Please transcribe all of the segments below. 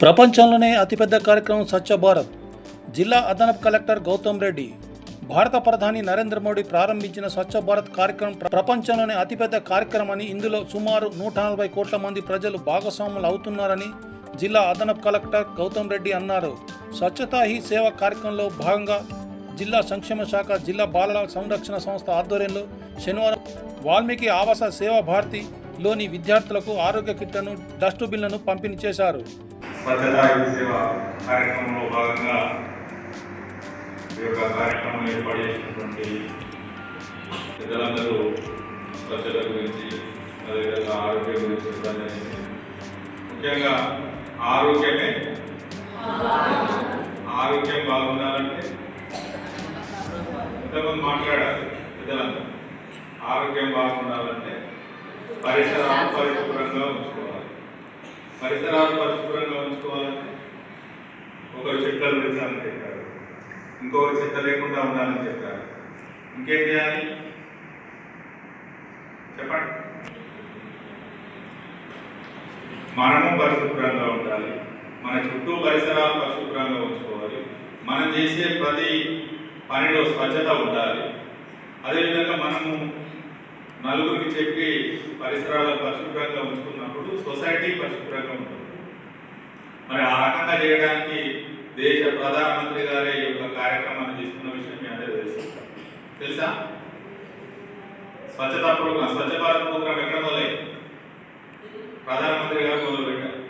ప్రపంచంలోనే అతిపెద్ద కార్యక్రమం స్వచ్ఛ భారత్. జిల్లా అదనపు కలెక్టర్ గౌతమ్ రెడ్డి భారత ప్రధాని నరేంద్ర మోడీ ప్రారంభించిన స్వచ్ఛ భారత్ కార్యక్రమం ప్ర- ప్రపంచంలోనే అతిపెద్ద కార్యక్రమని ఇందులో సుమారు నూట నలభై కోట్ల మంది ప్రజలు భాగస్వాములు అవుతున్నారని జిల్లా అదనపు కలెక్టర్ గౌతమ్ రెడ్డి అన్నారు. స్వచ్ఛతా హీ సేవ కార్యక్రమంలో భాగంగా జిల్లా సంక్షేమ శాఖ జిల్లా బాలల సంరక్షణ సంస్థ ఆధ్వర్యంలో శనివారం వాల్మీకి ఆవాస సేవా లోని విద్యార్థులకు ఆరోగ్య కిట్లను డస్ట్బిన్లను పంపిణీ చేశారు. స్వచ్ఛతా హీ కార్యక్రమంలో భాగంగా ఈ యొక్క కార్యక్రమం ఏర్పాటు చేసినటువంటి పెద్దలందరూ స్వచ్ఛత గురించి అదేవిధంగా ఆరోగ్యం గురించి ముఖ్యంగా ఆరోగ్యమే. ఆరోగ్యం బాగుండాలంటే ఇంతకుముందు మాట్లాడారు పెద్దలందరూ. ఆరోగ్యం బాగుండాలంటే పరిసరాలు పరిశుభ్రంగా ఉంచుకోవాలి. పరిసరాలు పరిశుభ్రంగా ఉంచుకోవాలంటే ఒకరు చెట్లను పెంచాలని చెప్పారు. ఇంకొకరు చెత్త లేకుండా ఉండాలని చెప్పారు. ఇంకేం చేయాలి? చెప్పండి. మనము పరిశుభ్రంగా ఉండాలి. మన చుట్టూ పరిసరాలు పరిశుభ్రంగా ఉంచుకోవాలి. మనం చేసే ప్రతి పనిలో స్వచ్ఛత ఉండాలి. అదేవిధంగా మనము నలుగురికి చెప్పి పరిసరాలు పరిశుభ్రంగా ఉంచుకున్నప్పుడు సొసైటీ పరిశుభ్రంగా ఉంటుంది. మరి ఆ రకంగా చేయడానికి దేశ ప్రధానమంత్రి గారే ఈ యొక్క కార్యక్రమాన్ని తీసుకున్న విషయం మీ అందరూ తెలుసు. తెలుసా? స్వచ్ఛత ప్రోగ్రాం స్వచ్ఛ భారత్ ప్రోగ్రాం ఎక్కడ మొదలై ప్రధానమంత్రి గారు మొదలుపెట్టారు.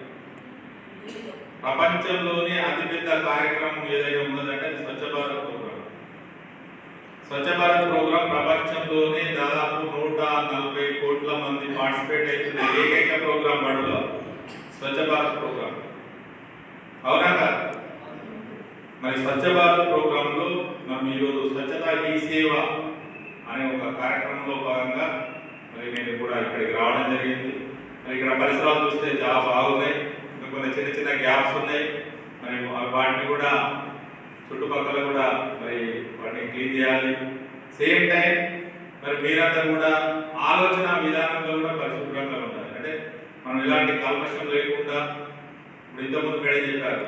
ప్రపంచంలోనే అతిపెద్ద కార్యక్రమం ఏదైనా ఉన్నదంటే అది స్వచ్ఛ భారత్ ప్రోగ్రాం. స్వచ్ఛ భారత్ ప్రోగ్రాం ప్రపంచంలోనే దాదాపు నూట నలభై కోట్ల మంది పార్టిసిపేట్ అవుతున్న ఏకైక ప్రోగ్రాం బడులో స్వచ్ఛ భారత్ ప్రోగ్రాం అవునా మరి స్వచ్ఛ భారత్ ప్రోగ్రాంలో మనం ఈరోజు స్వచ్ఛతా ఈ సేవ అనే ఒక కార్యక్రమంలో భాగంగా మరి నేను కూడా ఇక్కడికి రావడం జరిగింది. మరి ఇక్కడ పరిసరాలు చూస్తే చాలా బాగున్నాయి. కొన్ని చిన్న చిన్న గ్యాప్స్ ఉన్నాయి. మరి వాటిని కూడా చుట్టుపక్కల కూడా మరి వాటిని క్లీన్ చేయాలి. సేమ్ టైం మరి మీరంతా కూడా ఆలోచన విధానంలో కూడా పరిశుభ్రంగా ఉండాలి. అంటే మనం ఎలాంటి కల్మషం లేకుండా ఇప్పుడు ఇంతకుముందు మేడం చెప్పారు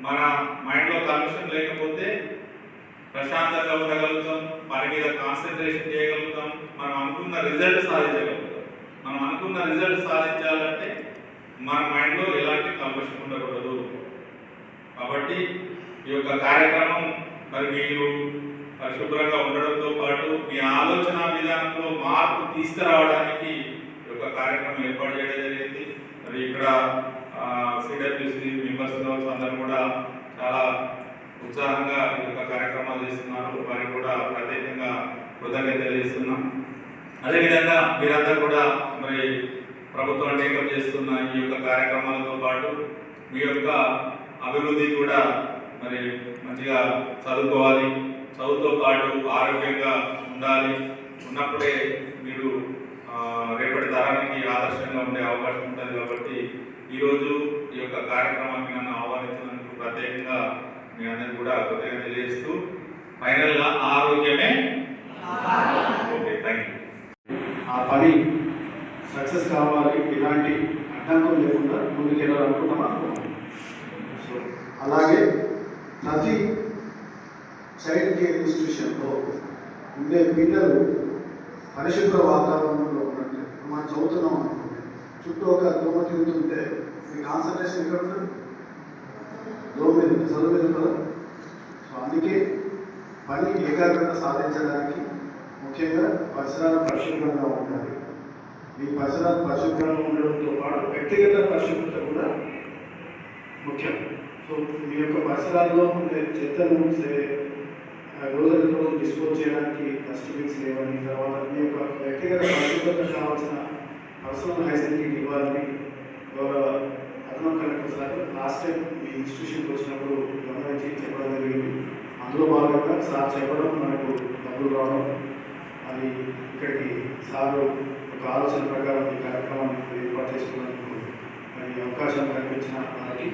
మన మైండ్లో కల్మషం లేకపోతే ప్రశాంతంగా ఉండగలుగుతాం వారి మీద కాన్సన్ట్రేషన్ చేయగలుగుతాం మనం అనుకున్న రిజల్ట్ సాధించగలుగుతాం. మనం అనుకున్న రిజల్ట్ సాధించాలంటే మన మైండ్లో ఎలాంటి కల్మషం ఉండకూడదు. కాబట్టి ఈ యొక్క కార్యక్రమం మరి మీరు పరిశుభ్రంగా ఉండడంతో పాటు మీ ఆలోచన విధానంలో మార్పు తీసుకురావడానికి ఈ యొక్క కార్యక్రమం ఏర్పాటు చేయడం జరిగింది. మరి ఇక్కడ సిడబ్ల్యూసి మెంబర్స్ కావచ్చు అందరూ కూడా చాలా ఉత్సాహంగా ఈ యొక్క కార్యక్రమాలు చేస్తున్నారు. వారికి కూడా ప్రత్యేకంగా కృతజ్ఞత తెలియజేస్తున్నాం. అదేవిధంగా మీరందరూ కూడా మరి ప్రభుత్వం టేకప్ చేస్తున్న ఈ యొక్క కార్యక్రమాలతో పాటు మీ యొక్క అభివృద్ధి కూడా మరి మంచిగా చదువుకోవాలి. చదువుతో పాటు ఆరోగ్యంగా ఉండాలి. ఉన్నప్పుడే మీరు రేపటి తరానికి ఆదర్శంగా ఉండే అవకాశం ఉంటుంది కాబట్టి ఈరోజు ఈ యొక్క కార్యక్రమానికి నన్ను ఆహ్వానించినందుకు ప్రత్యేకంగా మీ అందరికీ కూడా కృతజ్ఞత తెలియజేస్తూ ఫైనల్గా ఆరోగ్యమే ఓకే థ్యాంక్ యూ ఆ పని సక్సెస్ కావాలి ఇలాంటి అడ్డంకులు లేకుండా ముందుకెళ్ళాలనుకుంటాం అనుకున్నాం సో అలాగే ప్రతి చైల్డ్ కేర్ ఇన్స్టిట్యూషన్లో ఉండే పిల్లలు పరిశుభ్ర వాతావరణంలో ఉన్నట్టు మనం చదువుతున్నాం అనుకోండి. చుట్టూ ఒక దోమ తిరుగుతుంటే మీ కాన్సన్ట్రేషన్ ఎక్కడ ఉంటుంది? దోమ మీద చదువు మీద కదా? సో అందుకే పని ఏకాగ్రత సాధించడానికి ముఖ్యంగా పరిసరాలు పరిశుభ్రంగా ఉండాలి. ఈ పరిసరాలు పరిశుభ్రంగా ఉండడంతో పాటు వ్యక్తిగత పరిశుభ్రత కూడా ముఖ్యం. మీ యొక్క పరిసరాల్లో ఉండే చెత్తను సే- రోజులకు రోజు డిస్పోజ్ చేయడానికి డస్ట్బిన్స్ లేవని తర్వాత మీ యొక్క వ్యక్తిగత పరిశుభ్రత కావాల్సిన పర్సనల్ హైజీనిక్ ఇవ్వాలని గౌరవ అదనం కలెక్టర్ సార్ లాస్ట్ టైం మీ ఇన్స్టిట్యూషన్కి వచ్చినప్పుడు గమనించి చెప్పడం జరిగింది అందులో భాగంగా సార్ చెప్పడం మనకు డబ్బులు రావడం అది ఇక్కడికి సారు ఒక ఆలోచన ప్రకారం ఈ కార్యక్రమాన్ని ఏర్పాటు చేసుకోవడానికి మరి అవకాశం కల్పించిన వారికి